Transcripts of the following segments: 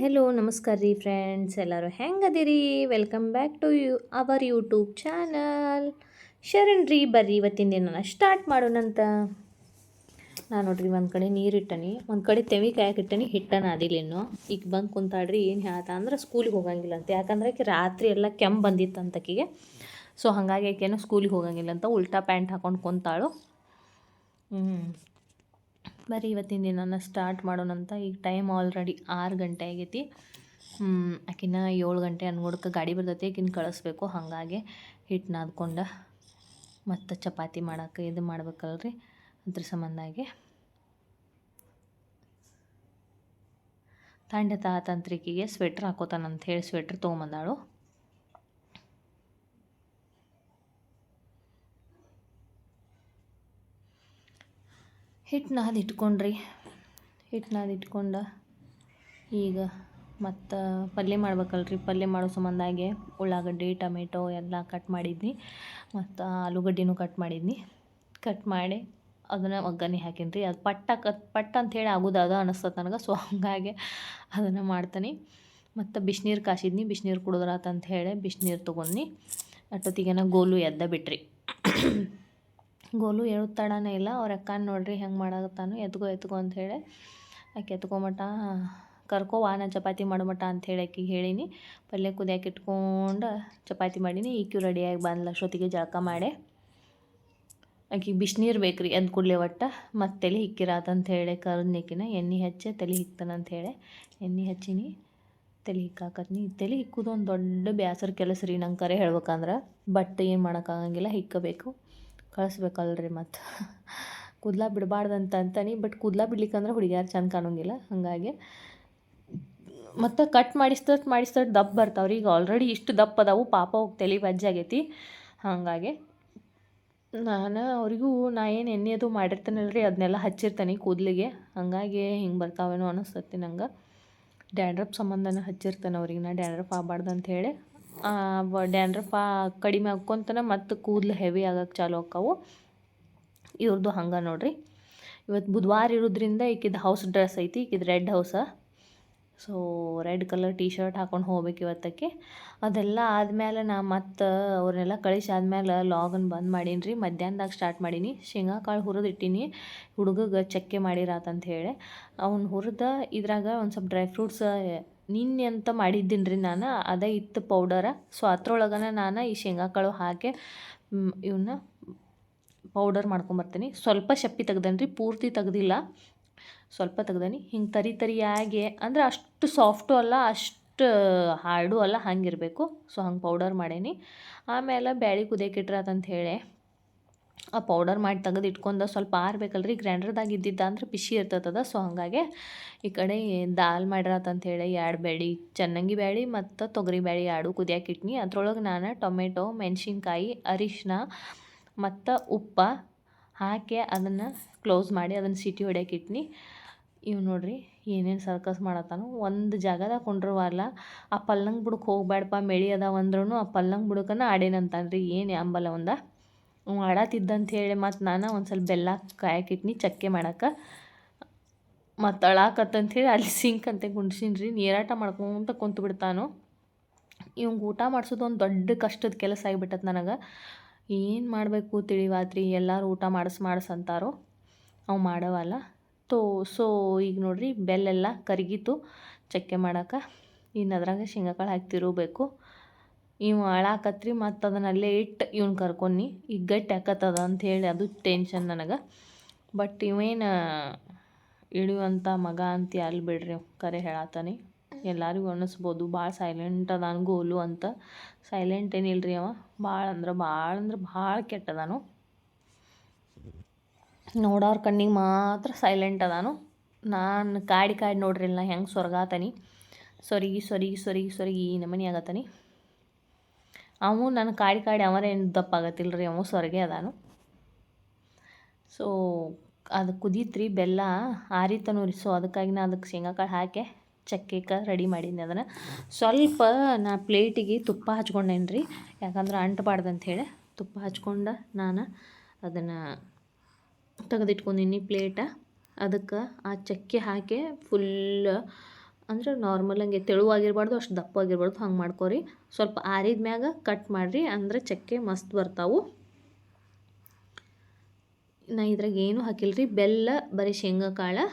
Hello, ನಮಸ್ಕಾರ ರೀ friends ಎಲ್ಲರೂ ಹೆಂಗದಿರಿ? Welcome back to you our YouTube channel Sharan ರೀ, ಬರ್ರಿ ಇವತ್ತಿನ ದಿನ ಸ್ಟಾರ್ಟ್ ಮಾಡೋಣಂತ ನಾನು ನೋಡ್ರಿ, ಒಂದು ಕಡೆ ನೀರು ಇಟ್ಟನಿ, ಒಂದು ಕಡೆ ತೆವಿ ಕಾಯಕ್ಕೆ ಇಟ್ಟನಿ ಹಿಟ್ಟನ ಅದಿಲ್ಲ ಇನ್ನು. ಈಗ ಬಂದು ಕುಂತಾಡ್ರಿ ಏನು ಹೇಳ್ತಾ ಅಂದ್ರೆ ಸ್ಕೂಲಿಗೆ ಹೋಗಂಗಿಲ್ಲ ಅಂತ. ಯಾಕಂದ್ರೆ ಆಕೆ ರಾತ್ರಿ ಎಲ್ಲ ಕೆಮ್ಮು ಬಂದಿತ್ತು ಅಂತಕಿಗೆ ಸೊ ಹಾಗಾಗಿ ಆಕೆನೂ ಸ್ಕೂಲಿಗೆ ಹೋಗಂಗಿಲ್ಲ ಅಂತ, ಉಲ್ಟಾ ಪ್ಯಾಂಟ್ ಹಾಕೊಂಡು ಕುಂತಾಳು. ಹ್ಞೂ ಬರೀ ಇವತ್ತಿನ ದಿನ ಸ್ಟಾರ್ಟ್ ಮಾಡೋಣಂತ, ಈಗ ಟೈಮ್ ಆಲ್ರೆಡಿ ಆರು ಗಂಟೆ ಆಗೈತಿ. ಆಕಿನ ಏಳು ಗಂಟೆ ಅನ್ಗೋಡಕ್ಕೆ ಗಾಡಿ ಬರ್ತೈತಿ, ಆಕಿನ ಕಳಿಸ್ಬೇಕು. ಹಾಗಾಗಿ ಹಿಟ್ಟು ನಾದ್ಕೊಂಡು ಮತ್ತು ಚಪಾತಿ ಮಾಡೋಕೆ ಇದು ಮಾಡ್ಬೇಕಲ್ರಿ. ಅದ್ರ ಸಂಬಂಧಾಗಿ ತಂಡ ತಾತಂತ್ರಿಕಿಗೆ ಸ್ವೆಟ್ರ್ ಹಾಕೋತಾನಂತ ಹೇಳಿ ಸ್ವೆಟ್ರ್ ತೊಗೊಂಬಂದಾಳು. ಹಿಟ್ಟು ನಾದಿಟ್ಕೊಂಡ್ರಿ ಹಿಟ್ಟು ನಾದಿಟ್ಕೊಂಡು ಈಗ ಮತ್ತು ಪಲ್ಯ ಮಾಡ್ಬೇಕಲ್ರಿ. ಪಲ್ಯ ಮಾಡೋ ಸಂಬಂಧಾಗೆ ಉಳ್ಳಾಗಡ್ಡಿ, ಟೊಮೆಟೊ ಎಲ್ಲ ಕಟ್ ಮಾಡಿದ್ನಿ. ಮತ್ತು ಆಲೂಗಡ್ಡಿನೂ ಕಟ್ ಮಾಡಿದ್ನಿ. ಕಟ್ ಮಾಡಿ ಅದನ್ನು ಒಗ್ಗರಣೆ ಹಾಕೀನಿ ರೀ ಅದು ಪಟ್ಟ ಕತ್ ಪಟ್ಟ ಅಂಥೇಳಿ ಆಗೋದು, ಅದು ಅನಿಸ್ತದೆ ನನಗೆ. ಸೊ ಹಂಗಾಗಿ ಅದನ್ನು ಮಾಡ್ತೀನಿ. ಮತ್ತು ಬಿಸಿನೀರು ಕಾಸಿದ್ನಿ. ಬಿಸಿನೀರು ಕುಡಿದ್ರಾತಂತ ಹೇಳಿ ಬಿಸಿನೀರು ತೊಗೊಂಡು ಅಟ್ಟೊತ್ತಿಗೆನ ಗೋಲು ಎದ್ದ ಬಿಟ್ರಿ. ಗೋಲು ಹೇಳುತ್ತಾಡನೇ ಇಲ್ಲ. ಅವ್ರ ಅಕ್ಕನ ನೋಡ್ರಿ ಹೆಂಗೆ ಮಾಡತ್ತಾನು ಎತ್ಕೋ ಎತ್ಕೋ ಅಂತ ಹೇಳಿ ಆಕೆ ಮಟ ಕರ್ಕೋ, ವಾನ ಚಪಾತಿ ಮಾಡಮಟ ಹೇಳಿ ಆಕಿಗೆ ಹೇಳೀನಿ. ಪಲ್ಯ ಕುದಿಯಾಕೆ ಇಟ್ಕೊಂಡು ಚಪಾತಿ ಮಾಡೀನಿ. ಈಕ್ಯೂ ರೆಡಿಯಾಗಿ ಬಂದ್ಲ. ಅಷ್ಟೊತ್ತಿಗೆ ಜಳಕ ಮಾಡಿ ಆಕಿಗೆ ಬಿಸಿನೀರು ಬೇಕು ರೀ ಎದ್ದು ಕೂಡಲೇ ಒಟ್ಟ. ಮತ್ತು ತಲೆ ಹಿಕ್ಕಿರಾತಂತ ಹೇಳಿ ಕರ್ದ್ನಿಕಿನ ಎಣ್ಣೆ ಹಚ್ಚಿ, ತಲೆ ಹಿಕ್ತಾನಂತ ಹೇಳಿ ಎಣ್ಣೆ ಹಚ್ಚೀನಿ. ತಲೆ ಹಿಕ್ಕಾಕತ್ನಿ. ತಲೆ ಹಿಕ್ಕುದು ಒಂದು ದೊಡ್ಡ ಬ್ಯಾಸರ ಕೆಲಸ ರೀ ನಂಗೆ ಕರೆ ಹೇಳ್ಬೇಕಂದ್ರೆ. ಬಟ್ ಏನು ಮಾಡೋಕ್ಕಾಗಂಗಿಲ್ಲ ಹಿಕ್ಕಬೇಕು. ಕಳಿಸ್ಬೇಕಲ್ರಿ ಮತ್ತು. ಕೂದಲ ಬಿಡಬಾರ್ದಂತ ಅಂತಾನೆ ಬಟ್ ಕೂದಲ ಬಿಡ್ಲಿಕ್ಕಂದ್ರೆ ಹುಡುಗಿಯಾರು ಚಂದ ಕಾಣೋಂಗಿಲ್ಲ, ಹಾಗಾಗಿ. ಮತ್ತು ಕಟ್ ಮಾಡಿಸ್ತಟ್ ಮಾಡಿಸ್ತಟ್ ದಪ್ಪ ಬರ್ತಾವ್ರಿ. ಈಗ ಆಲ್ರೆಡಿ ಇಷ್ಟು ದಪ್ಪ ಅದಾವು, ಪಾಪ ಹೋಗಿ ತಲೆ ಆಗೈತಿ. ಹಾಗಾಗಿ ನಾನು ಅವರಿಗೂ ನಾ ಏನು ಎಣ್ಣೆ ಅದು ರೀ ಅದನ್ನೆಲ್ಲ ಹಚ್ಚಿರ್ತೀನಿ ಕೂದಲಿಗೆ. ಹಾಗಾಗಿ ಹಿಂಗೆ ಬರ್ತಾವೇನೋ ಅನ್ನಿಸ್ತತಿ ನಂಗೆ. ಡ್ಯಾಂಡ್ರಪ್ ಸಂಬಂಧನ ಹಚ್ಚಿರ್ತಾನೆ ಅವ್ರಿಗೆ ನಾ, ಡ್ಯಾಂಡ್ರಪ್ ಆಗಬಾರ್ದು ಅಂಥೇಳಿ ಡ್ಯಾಂಡ್ರಫ್ ಕಡಿಮೆ ಆಕ್ಕೊಂತನ ಮತ್ತು ಕೂದಲು ಹೆವಿ ಆಗಕ್ಕೆ ಚಾಲು ಆಕ್ಕಾವು. ಇವ್ರದ್ದು ಹಂಗೆ ನೋಡ್ರಿ. ಇವತ್ತು ಬುಧವಾರ ಇರೋದ್ರಿಂದ ಈಕಿದು ಹೌಸ್ ಡ್ರೆಸ್ ಐತಿ, ಈಕಿದು red ಹೌಸ so red colour T shirt ಹಾಕೊಂಡು ಹೋಗ್ಬೇಕು ಇವತ್ತಕ್ಕೆ. ಅದೆಲ್ಲ ಆದಮೇಲೆ ನಾ ಮತ್ತು ಅವ್ರನ್ನೆಲ್ಲ ಕಳಿಸಿ ಆದಮೇಲೆ ಲಾಗನ್ ಬಂದ್ ಮಾಡೀನಿ ರೀ ಮಧ್ಯಾಹ್ನದಾಗ ಸ್ಟಾರ್ಟ್ ಮಾಡೀನಿ. ಶೇಂಗಾ ಕಾಳು ಹುರಿದು ಇಟ್ಟೀನಿ. ಹುಡುಗಗೆ ಚಕ್ಕೆ ಮಾಡಿರಾತಂತ ಹೇಳಿ. ಅವ್ನು ಹುರಿದ ಇದ್ರಾಗ ಒಂದು ಸ್ವಲ್ಪ ಡ್ರೈ ಫ್ರೂಟ್ಸ್ ನಿನ್ನೆ ಅಂತ ಮಾಡಿದ್ದೀನಿ ರೀ ನಾನು? ಅದೇ ಇತ್ತು ಪೌಡರ ಸೊ ಅದ್ರೊಳಗನ ನಾನು ಈ ಶೇಂಗಾ ಕಾಳು ಹಾಕಿ ಇವನ್ನ ಪೌಡರ್ ಮಾಡ್ಕೊಂಬರ್ತೀನಿ. ಸ್ವಲ್ಪ ಶಪ್ಪಿ ತೆಗ್ದೇನೆ ರೀ ಪೂರ್ತಿ ತೆಗ್ದಿಲ್ಲ. ಸ್ವಲ್ಪ ತೆಗ್ದೇನಿ. ಹಿಂಗೆ ತರಿ ತರಿಯಾಗಿ ಅಂದ್ರೆ ಅಷ್ಟು ಸಾಫ್ಟು ಅಲ್ಲ, ಅಷ್ಟು ಹಾರ್ಡು ಅಲ್ಲ, ಹಂಗಿರಬೇಕು. ಸೊ ಹಂಗೆ ಪೌಡರ್ ಮಾಡೇನಿ. ಆಮೇಲೆ ಬ್ಯಾಳಿ ಕುದಿಯಕ್ಕೆ ಹೇಳಿ. ಆ ಪೌಡರ್ ಮಾಡಿ ತೆಗೆದು ಇಟ್ಕೊಂಡು ಸ್ವಲ್ಪ ಆರ್ಬೇಕಲ್ರಿ ಗ್ರೈಂಡರ್ದಾಗ ಇದ್ದಿದ್ದ ಅಂದ್ರೆ ಬಿಸಿ ಇರ್ತದ ಸೊ ಹಾಗಾಗಿ ಈ ಕಡೆ ದಾಲ್ ಹೇಳಿ ಎರಡು ಬೇಳೆ ಚೆನ್ನಂಗಿ ಬ್ಯಾಳಿ ಮತ್ತು ತೊಗರಿ ಬೇಳೆ ಎರಡು ಕುದಿಯಾಕೆ ಇಟ್ನಿ. ಅದ್ರೊಳಗೆ ನಾನು ಟೊಮೆಟೊ, ಮೆಣಸಿನ್ಕಾಯಿ ಅರಿಶಿನ ಮತ್ತು ಉಪ್ಪು ಹಾಕಿ ಅದನ್ನು ಕ್ಲೋಸ್ ಮಾಡಿ ಅದನ್ನು ಸಿಟಿ ಹೊಡ್ಯಕ್ಕೆ ಇಟ್ನಿ. ಇವು ನೋಡ್ರಿ ಏನೇನು ಸರ್ಕಸ್ ಮಾಡತ್ತಾನು. ಒಂದು ಜಾಗದಾಗ ಕುಂಡ್ರವಲ್ಲ ಆ ಪಲ್ಲಂಗ್ ಬುಡಕ್ಕೆ ಹೋಗ್ಬೇಡಪ್ಪ ಮೆಳಿ ಅದಾವ ಅಂದ್ರೂ ಆ ಪಲ್ಲಂಗ್ ಬುಡಕನ ಆಡೇನಂತಾನ್ರಿ, ಏನು ಅಂಬಲ್ಲ ಒಂದ. ಅವ ಆಡತ್ತಿದ್ದಂತ ಹೇಳಿ ಮತ್ತು ನಾನು ಒಂದು ಸ್ವಲ್ಪ ಬೆಲ್ಲ ಕಾಯಕ್ಕಿಟ್ನಿ ಚಕ್ಕೆ ಮಾಡಕ್ಕೆ ಮತ್ತು ಅಳಾಕತ್ತಂತ ಹೇಳಿ ಅಲ್ಲಿ ಸಿಂಕ್ ಅಂತ ಕುಂಡ್ಸಿನಿ ರೀ ನೀರಾಟ ಮಾಡ್ಕೊಂತ ಕುಂತು ಬಿಡ್ತಾನು. ಇವಂಗೆ ಊಟ ಮಾಡಿಸೋದು ಒಂದು ದೊಡ್ಡ ಕಷ್ಟದ ಕೆಲಸ ಆಗಿಬಿಟ್ಟದ ನನಗೆ. ಏನು ಮಾಡಬೇಕು ತಿಳಿವಾತ್ರಿ, ಎಲ್ಲರೂ ಊಟ ಮಾಡಿಸ್ ಮಾಡಿಸ್ ಅಂತಾರೋ. ಅವು ಮಾಡವಲ್ಲ. ತೋ, ಸೋ, ಈಗ ನೋಡಿರಿ ಬೆಲ್ಲೆಲ್ಲ ಕರಗಿತು, ಚಕ್ಕೆ ಮಾಡೋಕೆ. ಇನ್ನು ಅದ್ರಾಗ ಶೇಂಗಾಕಾಳು ಹಾಕಿ ಇವು ಅಳಾಕತ್ರಿ, ಮತ್ತು ಅದನ್ನ ಅಲ್ಲೇ ಇಟ್ಟು ಇವ್ನ ಕರ್ಕೊನಿ ಈಗ ಗಟ್ಟಿ ಹಾಕತ್ತದ ಅಂಥೇಳಿ ಅದು ಟೆನ್ಷನ್ ನನಗೆ. ಬಟ್ ಇವೇನು ಇಳಿಯುವಂಥ ಮಗ ಅಂತ ಅಲ್ಲಿ ಬಿಡ್ರಿ ಕರೆ ಹೇಳತ್ತಾನೆ ಎಲ್ಲರಿಗೂ ಅನ್ನಿಸ್ಬೋದು. ಭಾಳ ಸೈಲೆಂಟ್ ಅದಾನ ಗೋಲು ಅಂತ. ಸೈಲೆಂಟ್ ಏನಿಲ್ಲ ರೀ ಅವ? ಭಾಳ ಅಂದ್ರೆ ಭಾಳ ಅಂದ್ರೆ ಭಾಳ ಕೆಟ್ಟದಾನು. ನೋಡೋರ ಕಣ್ಣಿಗೆ ಮಾತ್ರ ಸೈಲೆಂಟ್ ಅದಾನು. ನಾನು ಕಾಡಿ ಕಾಡಿ ನೋಡ್ರಿಲ್ಲ ಹೆಂಗೆ ಸೊರಗಾತನಿ ಸೊರಗಿ ಸೊರಗಿ ಸೊರಗಿ ಸೊರಗಿ ಈ ನಮನಿ ಆಗತ್ತಾನಿ ಅವು ನನ್ನ ಕಾಡಿ ಕಾಡಿ ಅವರೇನು ದಪ್ಪ ಆಗತ್ತಿಲ್ಲ ರೀ ಅವು ಸೊರಗೆ ಅದಾನು. ಸೊ ಅದು ಕುದೀತ್ರಿ, ಬೆಲ್ಲ ಆರಿತನು ರೀ. ಸೊ ಅದಕ್ಕಾಗಿ ನಾನು ಅದಕ್ಕೆ ಶೇಂಗಾಕಾಳು ಹಾಕಿ ಚಕ್ಕೆಕ ರೆಡಿ ಮಾಡೀನಿ ಅದನ್ನು. ಸ್ವಲ್ಪ ನಾ ಪ್ಲೇಟಿಗೆ ತುಪ್ಪ ಹಚ್ಕೊಂಡೇನಿ ರೀ. ಯಾಕಂದ್ರೆ ಅಂಟಬಾರ್ದು ಹೇಳಿ ತುಪ್ಪ ಹಚ್ಕೊಂಡು ನಾನು ಅದನ್ನು ತೆಗೆದಿಟ್ಕೊಂಡಿನಿ ಪ್ಲೇಟ ಅದಕ್ಕೆ ಆ ಚಕ್ಕೆ ಹಾಕಿ ಫುಲ್ ಅಂದ್ರೆ ನಾರ್ಮಲ್ ಹಂಗೆ ತೆಳುವಾಗಿರ್ಬಾರ್ದು, ಅಷ್ಟು ದಪ್ಪವಾಗಿರ್ಬಾರ್ದು, ಹಂಗೆ ಮಾಡ್ಕೊರಿ. ಸ್ವಲ್ಪ ಆರಿದ ಮ್ಯಾಗ ಕಟ್ ಮಾಡಿರಿ, ಅಂದರೆ ಚಕ್ಕೆ ಮಸ್ತ್ ಬರ್ತಾವು. ನಾ ಇದ್ರಾಗ ಏನು ಹಾಕಿಲ್ರಿ, ಬೆಲ್ಲ, ಬರೀ ಶೇಂಗಾ ಕಾಳು,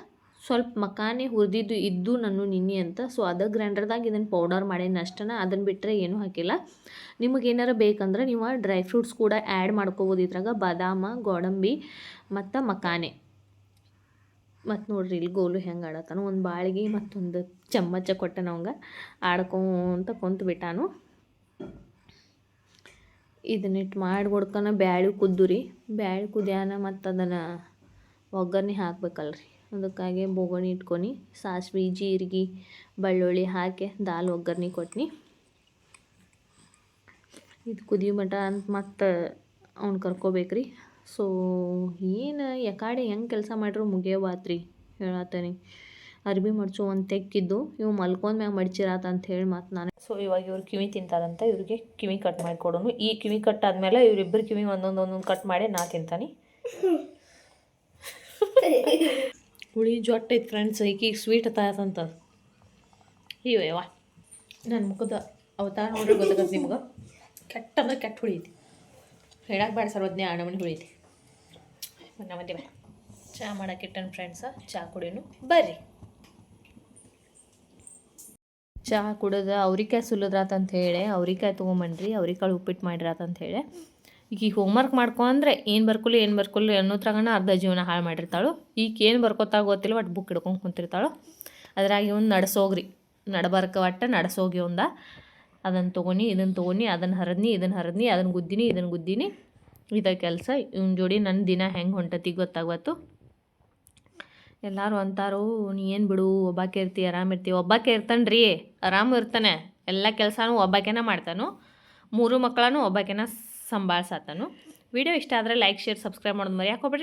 ಸ್ವಲ್ಪ ಮಕಾನೆ ಹುರಿದಿದ್ದು ಇದ್ದು ನಾನು ನಿನ್ನೆ ಅಂತ. ಸೊ ಅದು ಗ್ರೈಂಡರ್ದಾಗ ಇದನ್ನು ಪೌಡರ್ ಮಾಡೇನಿ ಅಷ್ಟನ ಅದನ್ನು ಬಿಟ್ಟರೆ ಏನೂ ಹಾಕಿಲ್ಲ. ನಿಮಗೆ ಬೇಕಂದ್ರೆ ನೀವು ಡ್ರೈ ಫ್ರೂಟ್ಸ್ ಕೂಡ ಆ್ಯಡ್ ಮಾಡ್ಕೋಬೋದು ಇದ್ರಾಗ, ಬಾದಾಮ, ಗೋಡಂಬಿ ಮತ್ತು ಮಕಾನೆ. ಮತ್ತು ನೋಡ್ರಿ ಇಲ್ಲಿ ಗೋಲು ಹೆಂಗೆ ಆಡತ್ತಾನು ಒಂದು ಬಾಳಿಗೆ ಮತ್ತೊಂದು ಚಮ್ಮಚ ಕೊಟ್ಟನ ಅವಂಗೆ. ಆಡ್ಕೊಂತ ಕುಂತು ಬಿಟ್ಟಾನು. ಇದನ್ನಿಟ್ಟು ಮಾಡಿ ಹೊಡ್ಕನ ಬ್ಯಾಳಿ ಕುದ್ದು ರೀ ಬ್ಯಾಳಿ ಕುದಿಯಾನ ಮತ್ತು ಅದನ್ನು ಒಗ್ಗರಣೆ ಹಾಕ್ಬೇಕಲ್ರಿ. ಅದಕ್ಕಾಗಿ ಬೋಗಣಿ ಇಟ್ಕೊನಿ. ಸಾಸಿವೆ, ಜೀರಿಗೆ, ಬೆಳ್ಳುಳ್ಳಿ ಹಾಕಿ ದಾಲ್ ಒಗ್ಗರಣೆ ಕೊಟ್ನಿ. ಇದು ಕುದಿಯೋ ಮಟ ಅಂತ ಮತ್ತು ಅವ್ನು ಕರ್ಕೋಬೇಕ್ರಿ. ಸೊ ಏನು ಯಾಕಾಡೆ ಹೆಂಗೆ ಕೆಲಸ ಮಾಡ್ರು ಮುಗಿಯವಾತ್ರಿ ಹೇಳತ್ತೀನಿ ಅರ್ಬಿ ಮಡ್ಚು ಒಂದು ತೆಕ್ಕಿದ್ದು ಇವು ಮಲ್ಕೊಂಡ್ ಮ್ಯಾಗ ಮಡ್ಚಿರಾತ ಅಂತ ಹೇಳಿ ಮತ್ತು ನಾನು. ಸೊ ಇವಾಗ ಇವ್ರು ಕಿವಿ ತಿಂತಾರಂತ ಇವ್ರಿಗೆ ಕಿವಿ ಕಟ್ ಮಾಡಿ ಕೊಡೋನು. ಈ ಕಿವಿ ಕಟ್ ಆದಮೇಲೆ ಇವರಿಬ್ಬರು ಕಿವಿ ಒಂದೊಂದು ಒಂದೊಂದು ಕಟ್ ಮಾಡಿ ನಾ ತಿಂತಾನೆ. ಹುಳಿ ಜೊಟ್ಟ ಐತೆ ಫ್ರೆಂಡ್ಸ್ ಈಕಿಗೆ ಸ್ವೀಟ್ ತಾಯತಂತ ಇವ ನನ್ನ ಮುಖದ ಅವತಾರ ನೋಡ್ರಿ ಗೊತ್ತಾಗತ್ತೆ ನಿಮ್ಗೆ? ಕೆಟ್ಟ ಅಂದ್ರೆ ಕೆಟ್ಟ ಹುಳಿ ಐತಿ. ಹೇಳಕ್ಕೆ ಬೇಡ ಸರ್ವಜ್ಞ ಆಣಮಣಿ ಹುಳಿ ಐತಿ. ಬನ್ನ ಮಂದಿ ಬಾ ಚಹಾ ಮಾಡೋಕ್ಕಿಟ್ಟನ್ ಇಟ್ಟನ್ ಫ್ರೆಂಡ್ಸ ಚಹಾ ಕುಡಿಯೋನು ಬರ್ರಿ. ಚಹಾ ಕುಡಿದ ಅವ್ರಿಕಾಯಿ ಸುಲಿದ್ರಾತಂತ ಹೇಳಿ, ಅವ್ರಿಕಾಯಿ ತೊಗೊಂಬನ್ರಿ, ಅವ್ರಿಕಾಳು ಉಪ್ಪಿಟ್ಟು ಮಾಡಿರಾತಂತ ಹೇಳಿ. ಈಗ ಹೋಮ್ವರ್ಕ್ ಮಾಡ್ಕೊ ಅಂದರೆ ಏನು ಬರ್ಕೊಲಿ ಏನು ಬರ್ಕೊಲಿ ಅನ್ನೋದ್ರಾಗನ ಅರ್ಧ ಜೀವನ ಹಾಳು ಮಾಡಿರ್ತಾಳು. ಈಗ ಏನು ಬರ್ಕೋತಾ ಗೊತ್ತಿಲ್ಲ ಒಟ್ಟು ಬುಕ್ ಹಿಡ್ಕೊಂಡು ಕುಂತಿರ್ತಾಳು. ಅದ್ರಾಗ ಇವ್ನು ನಡೆಸೋಗ್ರಿ. ನಡಬರ್ಕ ಒಟ್ಟ ನಡೆಸೋಗಿ ಒಂದ. ಅದನ್ನು ತೊಗೊನಿ ಇದನ್ನು ತೊಗೊನಿ ಅದನ್ನು ಹರದ್ನಿ ಇದನ್ನು ಹರದ್ನಿ ಅದನ್ನು ಗುದ್ದಿನಿ ಇದನ್ನು ಗುದ್ದಿನಿ. ಇದ ಕೆಲಸ, ಇವ್ನ ಜೋಡಿ ನನ್ನ ದಿನ ಹೆಂಗೆ ಹೊಂಟತಿ ಗೊತ್ತಾಗತ್ತು ಎಲ್ಲರೂ ಅಂತಾರು, ನೀ ಏನು ಬಿಡು, ಒಬ್ಬಾಕೆ ಇರ್ತಿ, ಆರಾಮ ಇರ್ತಿ. ಒಬ್ಬಾಕೆ ಇರ್ತಾನೆ ರೀ ಆರಾಮ ಇರ್ತಾನೆ. ಎಲ್ಲ ಕೆಲಸನೂ ಒಬ್ಬಾಕೆನ ಮಾಡ್ತಾನು. ಮೂರು ಮಕ್ಕಳನ್ನು ಒಬ್ಬಾಕೆನ ಸಂಭಾಳ್ಸತ್ತಾನು ವಿಡಿಯೋ ಇಷ್ಟ ಆದರೆ ಲೈಕ್, ಶೇರ್, ಸಬ್ಸ್ಕ್ರೈಬ್ ಮಾಡೋದು ಮರೆಯಾಕೋಬೇಡ್ರಿ